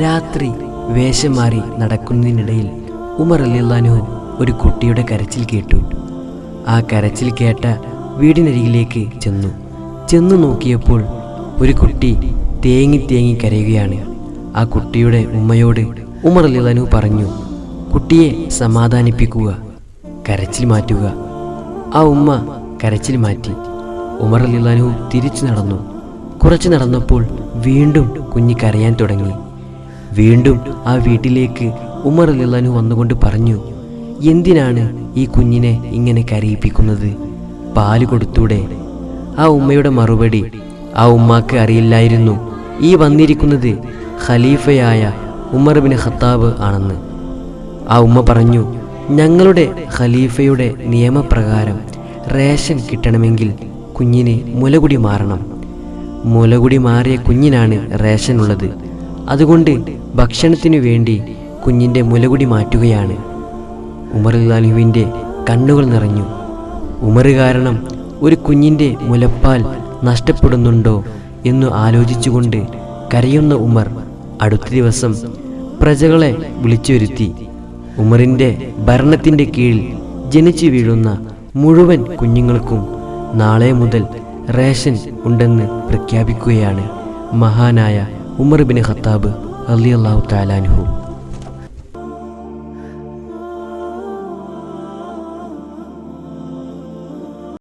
രാത്രി വേഷം മാറി നടക്കുന്നതിനിടയിൽ ഉമർ അലിള്ളാനു ഒരു കുട്ടിയുടെ കരച്ചിൽ കേട്ടു. ആ കരച്ചിൽ കേട്ട വീടിനരികിലേക്ക് ചെന്നു. ചെന്നു നോക്കിയപ്പോൾ ഒരു കുട്ടി തേങ്ങി തേങ്ങി കരയുകയാണ്. ആ കുട്ടിയുടെ ഉമ്മയോട് ഉമർ അലിള്ളാനു പറഞ്ഞു കുട്ടിയെ സമാധാനിപ്പിക്കുക കരച്ചിൽ മാറ്റുക. ആ ഉമ്മ കരച്ചിൽ മാറ്റി. ഉമർ അലിള്ളാനു തിരിച്ചു നടന്നു. കുറച്ച് നടന്നപ്പോൾ വീണ്ടും കുഞ്ഞ് കരയാൻ തുടങ്ങി. വീണ്ടും ആ വീട്ടിലേക്ക് ഉമർ അലിള്ളാനു വന്നുകൊണ്ട് പറഞ്ഞു എന്തിനാണ് ഈ കുഞ്ഞിനെ ഇങ്ങനെ കരയിപ്പിക്കുന്നത്? പാൽ കൊടുത്തൂടെ? ആ ഉമ്മയുടെ മറുപടി ആ ഉമ്മാക്ക് അറിയില്ലായിരുന്നു. ഈ വന്നിരിക്കുന്നത് ഖലീഫയായ ഉമർ ബിൻ ഖത്താബ് ആണെന്ന്. ആ ഉമ്മ പറഞ്ഞു ഞങ്ങളുടെ ഖലീഫയുടെ നിയമപ്രകാരം റേഷൻ കിട്ടണമെങ്കിൽ കുഞ്ഞിനെ മുലകുടി മാറണം. മുലകുടി മാറിയ കുഞ്ഞിനാണ് റേഷൻ ഉള്ളത്. അതുകൊണ്ട് ഭക്ഷണത്തിനു വേണ്ടി കുഞ്ഞിന്റെ മുലകുടി മാറ്റുകയാണ്. ഉമർ ലാലുവിന്റെ കണ്ണുകൾ നിറഞ്ഞു. ഉമർ കാരണം ഒരു കുഞ്ഞിന്റെ മുലപ്പാൽ നഷ്ടപ്പെടുന്നുണ്ടോ എന്നു ആലോചിച്ചുകൊണ്ട് കരയുന്ന ഉമർ അടുത്ത ദിവസം പ്രജകളെ വിളിച്ചുവരുത്തി. ഉമറിന്റെ ഭരണത്തിന്റെ കീഴിൽ ജനിച്ചു വീഴുന്ന മുഴുവൻ കുഞ്ഞുങ്ങൾക്കും നാളെ മുതൽ റേഷൻ ഉണ്ടെന്ന് പ്രഖ്യാപിക്കുകയാണ് മഹാനായ ഉമർ ബിൻ ഖത്താബ്. আল্লাহ তালানহু